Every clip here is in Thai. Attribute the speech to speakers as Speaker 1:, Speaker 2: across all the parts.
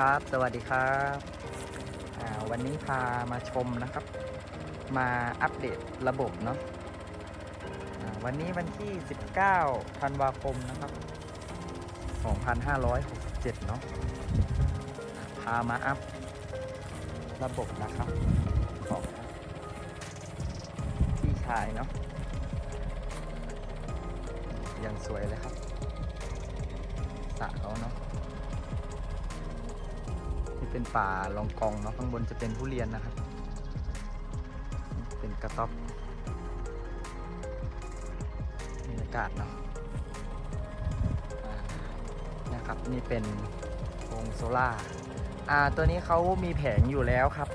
Speaker 1: ครับ สวัสดีครับวันนี้พามาชมนะครับ มาอัปเดตระบบเนาะวันนี้วันที่ 19 ธันวาคมนะครับ 2567 เนาะอ่าพามาอัพระบบนะครับของพี่ชายเนาะยังสวยเลยครับสระเขาเนาะ เป็นป่าลองกองเนาะข้างบนจะเป็นทุเรียนนะครับ เป็นกระต๊อบบรรยากาศเนาะนะครับนี่เป็นโครงโซล่าอ่าตัวนี้เขามีแผงอยู่แล้วครับ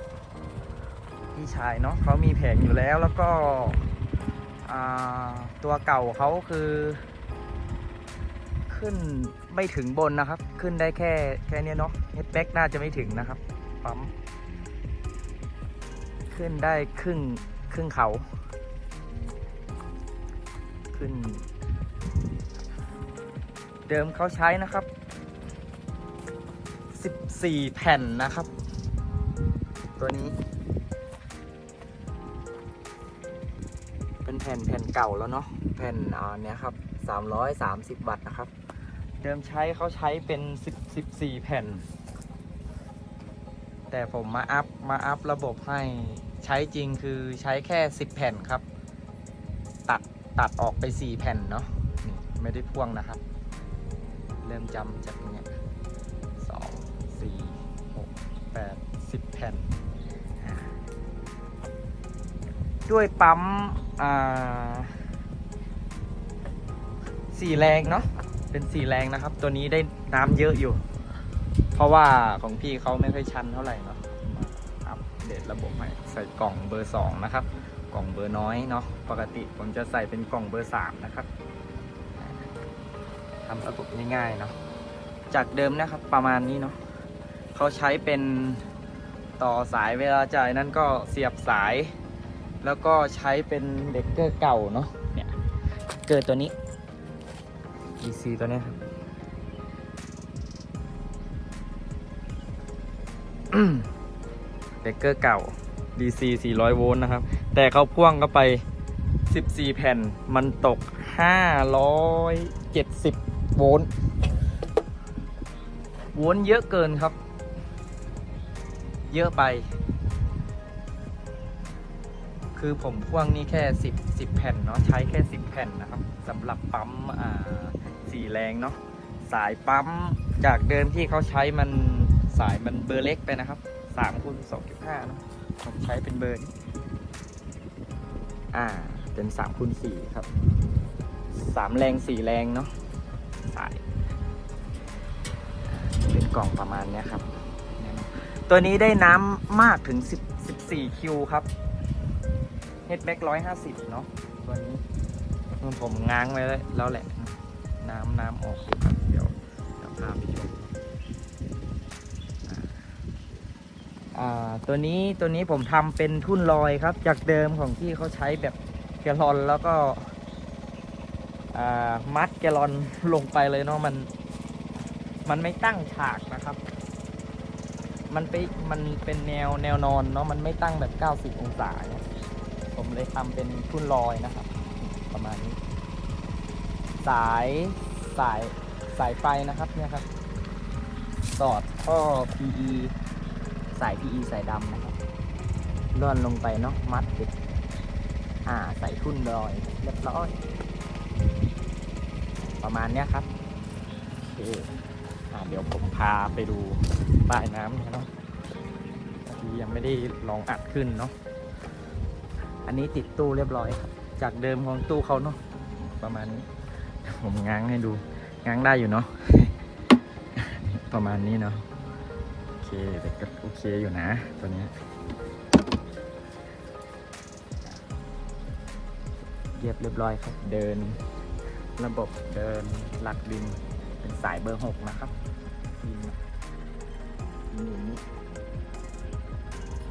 Speaker 1: พี่ชายเนาะเขามีแผงอยู่แล้วแล้วก็อ่าตัวเก่าเขาคือ ขึ้นไม่ถึงบนนะครับ ขึ้นได้แค่แค่นี้เนาะ เฮดแบ็กน่าจะไม่ถึงนะครับปั๊มขึ้นได้ครึ่งครึ่งเขา ขึ้น เดิมเขาใช้นะครับ 14 แผ่นนะครับ ตัวนี้ เป็นแผ่นแผ่นเก่าแล้วเนาะแผ่นอ่าเนี้ยครับ 330 วัตต์นะครับ เดิมใช้เขาใช้เป็น 10 14 แผ่น แต่ผมมาอัพมาอัพระบบให้ใช้จริงคือใช้แค่ 10 แผ่นครับ ตัดตัดออกไป 4 แผ่นเนาะนี่ไม่ได้พ่วงนะครับ เริ่มจำจากเนี้ยสองสี่หกแปดสิบแผ่นอ่าด้วยปั๊มอ่าสี่แรงเนาะเป็นสี่แรงนะครับ ตัวนี้ได้น้ำเยอะอยู่ เพราะว่าของพี่เขาไม่ค่อยชันเท่าไหร่เนาะมาอัปเดตระบบให้ใส่กล่องเบอร์สองนะครับ กล่องเบอร์น้อยเนาะปกติผมจะใส่เป็นกล่องเบอร์สามนะครับทำระบบง่ายๆเนาะจากเดิมนะครับประมาณนี้เนาะเขาใช้เป็นต่อสายเวลาจ่ายนั่นก็เสียบสาย แล้วก็ใช้เป็นเด็กเกอร์เก่าเนาะเนี่ยเกิดตัวนี้ DC ตัวเนี้ยครับ เบรกเกอร์เก่า DC 400 โวลต์นะครับ แต่เขาพ่วงเข้าไป 14 แผ่นมันตก 570 โวลต์โวลต์เยอะเกินครับ เยอะไป คือผมพ่วงนี่แค่ 10 10 แผ่นเนาะใช้แค่ 10 แผ่นนะครับสำหรับปั๊มอ่าสี่แรงเนาะสายปั๊มจากเดิมที่เขาใช้มัน สายมันเบอร์เล็กไปนะครับ3คูณ2.5เนะผมใช้เป็นเบอร์นี้อ่า เป็น3คูณ4ครับ3แรง4แรงเนาะสาย เป็นกล่องประมาณนี้ครับ ตัวนี้ได้น้ำมากถึง10 14คิวครับเฮดแบ็กร้อยห้าสิบเนาะตัวนี้ผมง้างไว้แล้วแหละ น้ำน้ำออกครับ ตัวนี้ตัวนี้ผมทำเป็นทุ่นลอยครับ จากเดิมของที่เขาใช้แบบแกลอนแล้วก็มัดแกลอนลงไปเลยเนาะมัน มันไม่ตั้งฉากนะครับ มันไปมันเป็นแนวแนวนอนเนาะมันไม่ตั้งแบบ 90 องศาเนี่ยผมเลยทำเป็นทุ่นลอยนะครับ ประมาณนี้ สายสายสายไฟนะครับเนี่ยครับ สอดท่อ PE สาย PE สายดำนะครับล่อนลงไปเนาะมัดติดอ่าใส่ทุ่นลอยเรียบร้อยประมาณเนี้ยครับโอเคอ่าเดี๋ยวผมพาไปดูใต้น้ำเนี่ยเนาะที่ยังไม่ได้ลองอัดขึ้นเนาะอันนี้ติดตู้เรียบร้อยครับจากเดิมของตู้เขาเนาะประมาณนี้ ผมง้างให้ดูง้างได้อยู่เนาะประมาณนี้เนาะ แต่ก็โอเคอยู่นะ ตัวนี้เรียบเรียบร้อยครับ เดิน ระบบเดินหลักดิน เป็นสายเบอร์หกนะครับดินดินอยู่นี่โอเค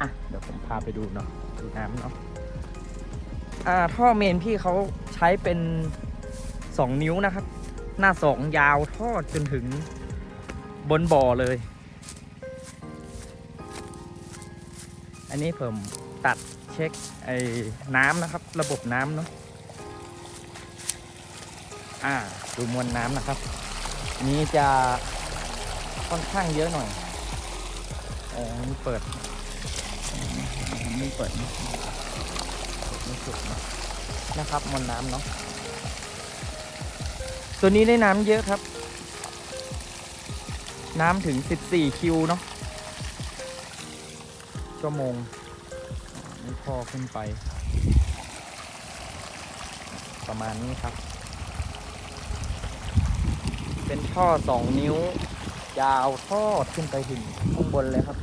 Speaker 1: อะ เดี๋ยวผมพาไปดูเนาะดูน้ำเนาะอ่าท่อเมนพี่เขาใช้เป็น 2 นิ้วนะครับ หน้า2ยาวทอดจนถึง บนบ่อเลย อันนี้ผมตัดเช็คไอ้น้ำนะครับ ระบบน้ำเนาะอ่าดูมวลน้ำนะครับ นี้จะค่อนข้างเยอะหน่อยอ๋อนี่เปิดไม่เปิดไม่สุดนะนะครับมวลน้ำเนาะตัวนี้ได้น้ำเยอะครับ น้ำถึง 14 คิวเนาะชั่วโมงนี่พอขึ้นไป ประมาณนี้ครับ เป็นท่อ 2 นิ้ว ยาวทอดขึ้นไปถึงข้างบนเลยครับ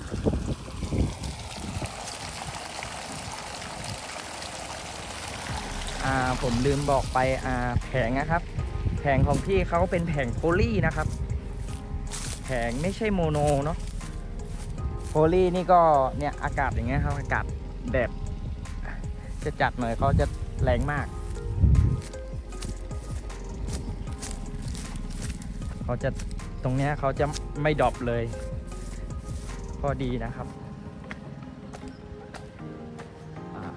Speaker 1: อ่าผมลืมบอกไปอ่าแผงนะครับ แผงของพี่เขาเป็นแผงโพลีนะครับ แผงไม่ใช่โมโนเนาะโพลีนี่ก็เนี่ยอากาศอย่างเงี้ยครับอากาศแดดจะจัดหน่อยเขาจะแรงมากเขาจะตรงเนี้ยเขาจะไม่ดรอปเลยก็ดีนะครับ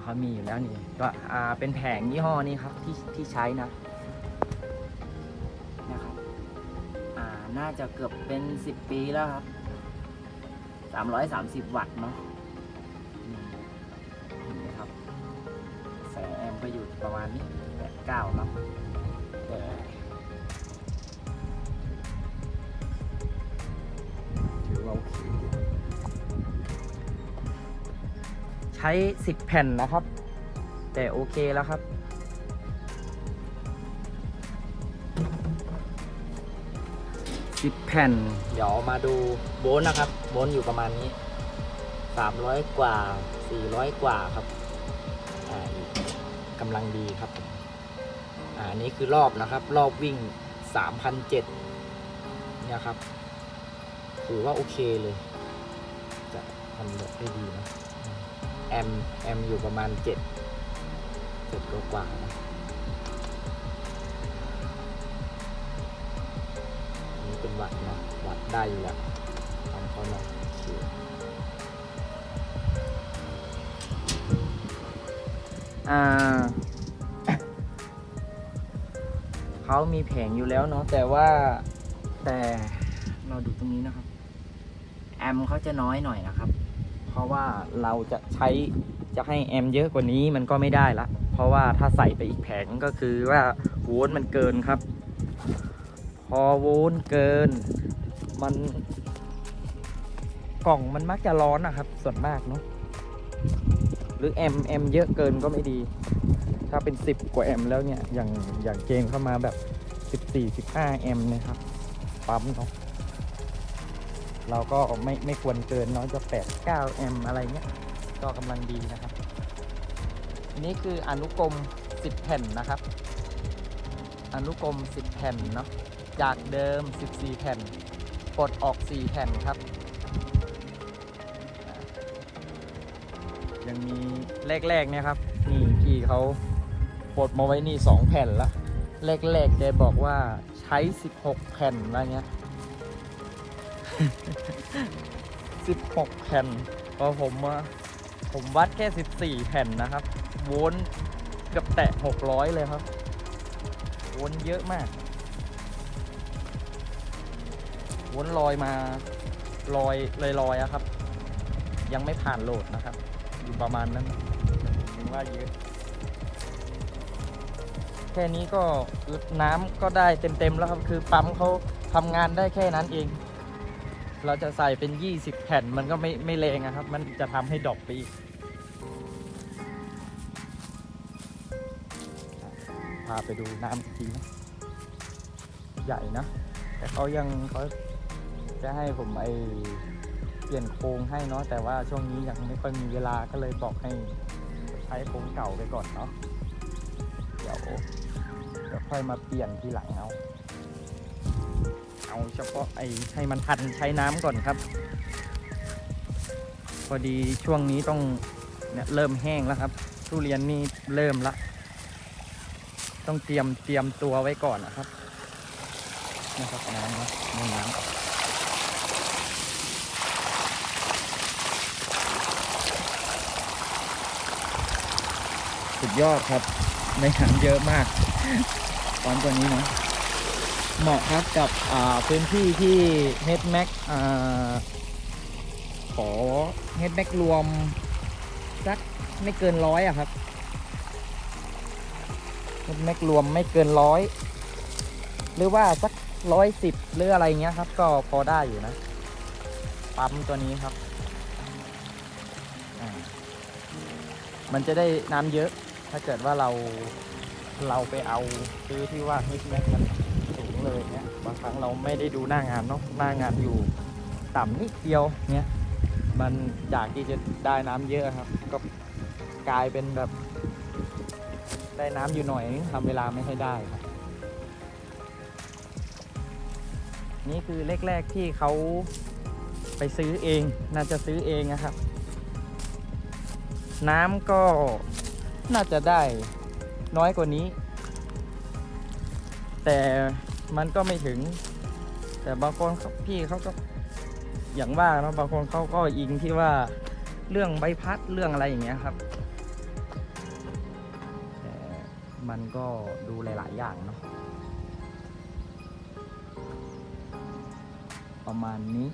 Speaker 1: เขามีอยู่แล้วนี่ก็อ่าเป็นแผงยี่ห้อนี้ครับที่ที่ใช้นะ น่าจะเกือบเป็น 10 ปีแล้วครับ 330 วัตต์เนาะนี่เห็นไหมครับแสงแอมป์ก็อยู่ประมาณนี้แปดเก้าเนาะแต่ถือว่าโอเคใช้ 10 แผ่นนะครับ แต่โอเคแล้วครับ สิบแผ่น เดี๋ยวมาดูโบนนะครับ โบนอยู่ประมาณนี้สามร้อยกว่าสี่ร้อยกว่าครับอ่ากำลังดีครับอ่าอันนี้คือรอบนะครับ รอบวิ่งสามพันเจ็ดเนี่ยครับถือว่าโอเคเลย จะทำแบบได้ดีนะแอมแอมอยู่ประมาณเจ็ดเจ็ดกว่าๆ ได้อยู่แล้วทำเขาหน่อยอ่าเขามีแผงอยู่แล้วเนาะแต่ว่าแต่เราดูตรงนี้นะครับ แอมเขาจะน้อยหน่อยนะครับ เพราะว่าเราจะใช้จะให้แอมเยอะกว่านี้มันก็ไม่ได้ละเพราะว่าถ้าใส่ไปอีกแผงก็คือว่าโวลต์มันเกินครับ พอโวลต์เกิน มัน กล่องมันมักจะร้อนนะครับ ส่วนมากเนาะหรือแอมแอมเยอะเกินก็ไม่ดี ถ้าเป็น 10 กว่าแอมแล้วเนี่ย อย่างอย่างเกมเข้ามาแบบ 14 15แอมนะครับปั๊มเนาะเราก็ไม่ไม่ควรเกินเนาะจะ8 9แอมอะไรเงี้ยก็กำลังดีนะครับนนี้คืออนุกรม 10 แผ่นนะครับ อนุกรม 10 แผ่นเนาะจากเดิม 14 แผ่น กดออก 4 แผ่นครับ ยังมีแรกๆเนี่ยครับ นี่พี่เขาปลดมาไว้นี่ 2 แผ่นละแรกๆแกบอกว่าใช้ 16 แผ่นอะไรเงี้ย 16 แผ่นพอผมว่าผมวัดแค่ 14 แผ่นนะครับ โวลต์เกือบแตะ 600 เลยครับ โวลต์เยอะมาก วนลอยมาลอยเลยลอยอะครับ ยังไม่ผ่านโหลดนะครับ อยู่ประมาณนั้นถึงว่าเยอะแค่นี้ก็น้ำก็ได้เต็มๆแล้วครับ คือปั๊มเขาทำงานได้แค่นั้นเอง เราจะใส่เป็น 20 แผ่นมันก็ไม่ไม่แรงอะครับ มันจะทำให้ดอปไปอีกพาไปดูน้ำอีกทีนะ ใหญ่นะ แต่เขายังเขา จะให้ผมไอเปลี่ยนโครงให้เนาะแต่ว่าช่วงนี้ยังไม่ค่อยมีเวลาก็เลยบอกให้ใช้โครงเก่าไปก่อนเนาะเดี๋ยวเดี๋ยวค่อยมาเปลี่ยนทีหลังเอาเอาเฉพาะไอให้มันทันใช้น้ำก่อนครับ พอดีช่วงนี้ต้องเนี่ยเริ่มแห้งแล้วครับ ทุเรียนนี่เริ่มละ ต้องเตรียมเตรียมตัวไว้ก่อนนะครับนะครับน้ำนะน้ำ ยอดครับ ในน้ำเยอะมากตอนตัวนี้นะ เหมาะครับกับพื้นที่ที่ h m a x อ่าขอ h m a x รวมสักไม่เกินร้อยอะครับ h m a x รวมไม่เกินร้อยหรือว่าสักร้อยสิบหรืออะไรเงี้ยครับ ก็พอได้อยู่นะ ปั๊มตัวนี้ครับ มันจะได้น้ำเยอะ ถ้าเกิดว่าเราเราไปเอาซื้อที่ว่าฮิตแม็กมันสูงเลยเนี้ยบางครั้งเราไม่ได้ดูหน้างานเนาะหน้างานอยู่ต่ำนิดเดียวเนี้ยมันจากที่จะได้น้ำเยอะครับ ก็กลายเป็นแบบ ได้น้ำอยู่หน่อยทำเวลาไม่ให้ได้ครับ นี่คือแรกๆที่เขาไปซื้อเอง น่าจะซื้อเองนะครับ น้ำก็ น่าจะได้น้อยกว่านี้ แต่มันก็ไม่ถึง แต่บางคนพี่เขาก็อย่างว่าเนาะบางคนเขาก็อิงที่ว่าเรื่องใบพัดเรื่องอะไรอย่างเงี้ยครับแต่มันก็ดูหลาย ๆ อย่างเนาะประมาณนี้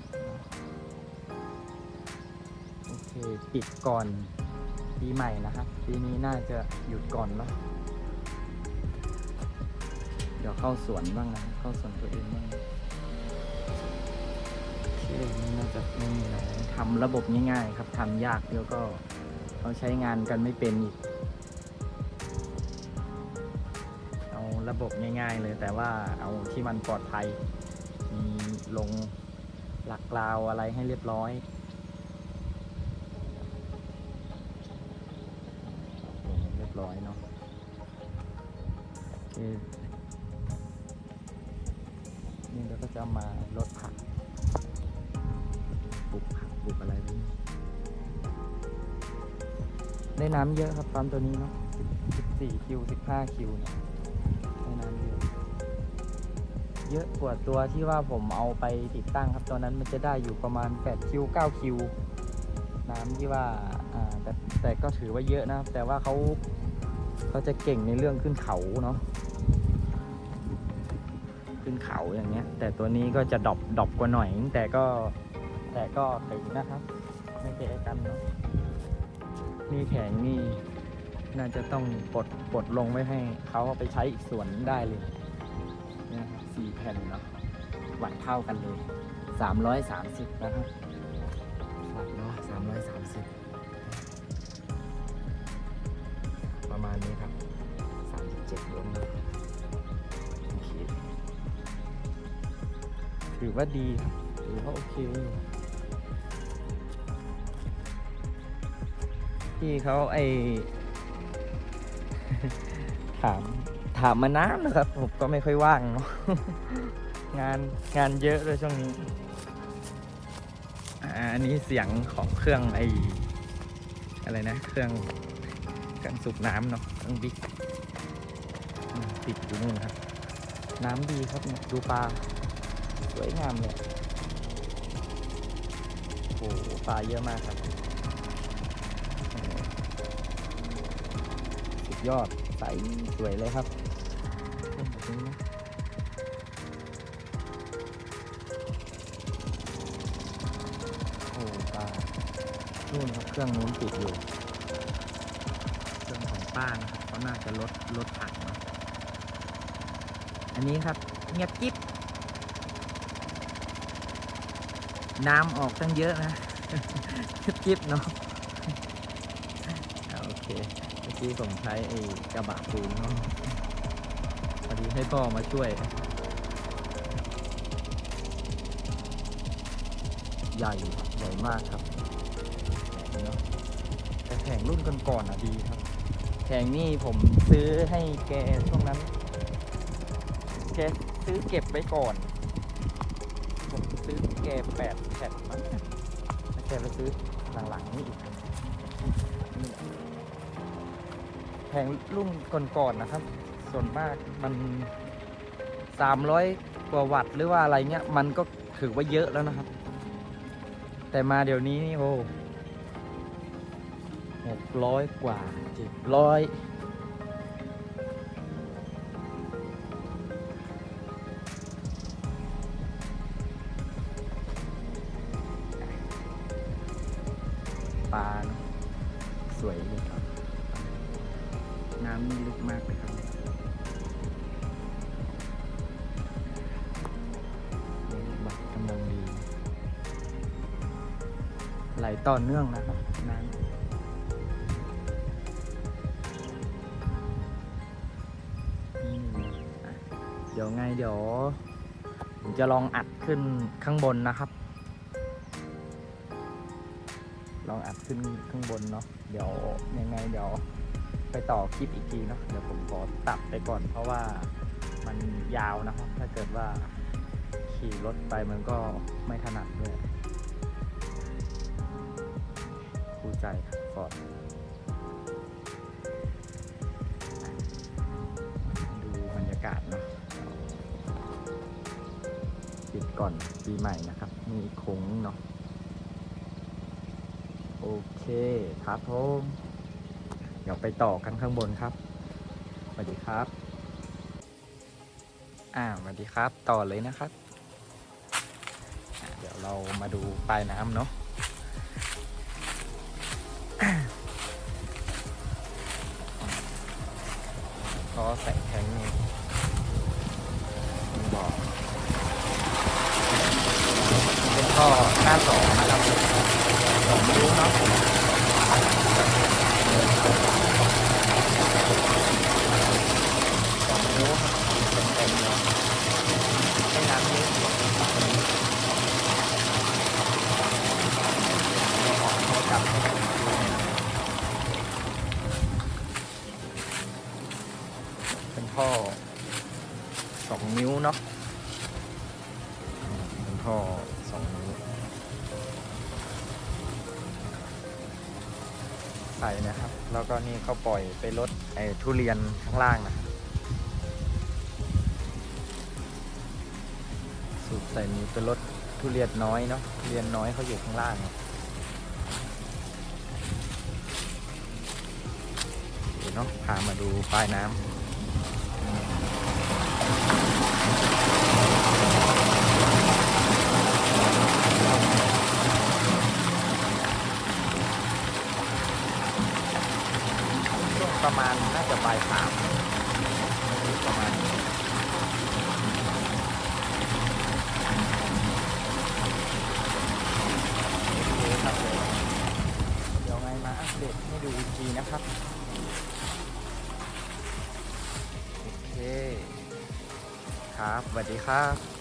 Speaker 1: โอเค ปิดก่อน ปีใหม่นะครับปีนี้น่าจะหยุดก่อนเนาะเดี๋ยวเข้าสวนบ้างนะ เข้าสวนตัวเองบ้างที่นี่น่าจะไม่มีอะไรทำระบบง่ายๆครับทำยากเดี๋ยวก็เขาใช้งานกันไม่เป็นอีก เอาระบบง่ายๆเลยแต่ว่าเอาที่มันปลอดภัย มีลงหลักกราวอะไรให้เรียบร้อย โอนี่เราก็จะมาลดผักปลูกผักปลูกอะไรพวกนี้ได้น้ำเยอะครับปั๊มตัวนี้เนาะ14คิว15คิวเนี่ยได้น้ำเยอะเยอะกว่าตัวที่ว่าผมเอาไปติดตั้งครับตอนนั้นมันจะได้อยู่ประมาณ8คิว9คิวน้ำที่ว่าอ่าแต่แต่ก็ถือว่าเยอะนะครับแต่ว่าเขาเขาจะเก่งในเรื่องขึ้นเขาเนาะ ขึ้นเขาอย่างเงี้ย แต่ตัวนี้ก็จะดอปดอปกว่าหน่อย แต่ก็แต่ก็ถึงนะครับ ไม่แก้กันเนาะนี่แข็งนี่น่าจะต้องปลดปลดลงไว้ให้เขาเอาไปใช้อีกส่วนได้เลยนี่ยครับสี่แผ่นเนาะวัดเท่ากันเลยสามร้อยสามสิบนะครับครับเนาะสามร้อยสามสิบประมาณนี้ครับสามสิบเจ็ดรวมน ถือว่าดีครับถือว่าโอเคอยู่พี่เขาไอถามถามมานานนะครับ ผมก็ไม่ค่อยว่างเนาะงานงานเยอะเลยช่วงนี้อันนี้เสียงของเครื่องไออะไรนะ เครื่องเครื่องสูบน้ำเนาะเครื่องบิ๊กติดอยู่นู่นครับ น้ำดีครับดูปลา วยงามเลยโอ้โหปลาเยอะมากครับ สุดยอดใสสวยเลยครับเห็นแบบนี้นะโอ้ปลานู่นครับเครื่องนู้นติดอยู่ เครื่องของป้านะครับเขาน่าจะลดลดผักเนาะอันนี้ครับเงียบกิ๊บ น้ำออกตั้งเยอะนะจิ๊บเนาะโอเคเมื่อกี้ผมใช้ไอ้กระบะปูนเนาะพอดีให้พ่อมาช่วย ใหญ่ใหญ่มากครับแผงเนาะแต่แผงรุ่นก่อนๆอะดีครับแผงนี่ผมซื้อให้แกช่วงนั้นแกซื้อเก็บไว้ก่อน ซื้อแกแปดแผ่นมั้งแล้วแกไปซื้อหลังๆนี่อีกนี่แหละแผงรุ่นก่อนๆนะครับ ส่วนมากมันสามร้อยกว่าวัตต์หรือว่าอะไรเงี้ย มันก็ถือว่าเยอะแล้วนะครับ แต่มาเดี๋ยวนี้นี่โอ้หกร้อยกว่าเจ็ดร้อย ปลาเนอะสวยเลยครับ น้ำนี่ลึกมากเลยครับนี่บักกำลังดี ไหลต่อเนื่องนะครับน้ำนี่อะเดี๋ยวไงเดี๋ยวผมจะลองอัดขึ้นข้างบนนะครับ องอัดขึ้นข้างบนเนาะเดี๋ยวยังไงเดี๋ยวไปต่อคลิปอีกทีเนาะเดี๋ยวผมขอตัดไปก่อน เพราะว่ามันยาวนะครับถ้าเกิดว่าขี่รถไปมันก็ไม่ถนัดด้วยคู่ใจครับฟอร์ดดูบรรยากาศเนาะปิดก่อนปีใหม่นะครับ มีโค้งเนาะ เคครับผมเดี๋ยวไปต่อกันข้างบนครับสวัสดีครับ อ่าสวัสดีครับ ต่อเลยนะครับ เดี๋ยวเรามาดูปลายน้ำเนาะก็ใส่แทงนี่บอกเป็นท่อหน้าสองนะครับสองนิ้วเนาะ เต็มๆเลยให้น้ำเอะให้จับให้ดูเป็นพ่อ ก็นี่เขาปล่อยไปลดไอ้ทุเรียนข้างล่างนะสูบใส่นี้เป็นรถทุเรียนน้อยเนาะทุเรียนน้อยเขาอยู่ข้างล่างเดี๋ยวเนาะพามาดูปลายน้ำ ประมาณน่าจะบ่ายสามประมาณนี้ครับเดี๋ยวไงมาอัปเดตให้ดูอีกทีนะครับโอเคครับสวัสดีครับ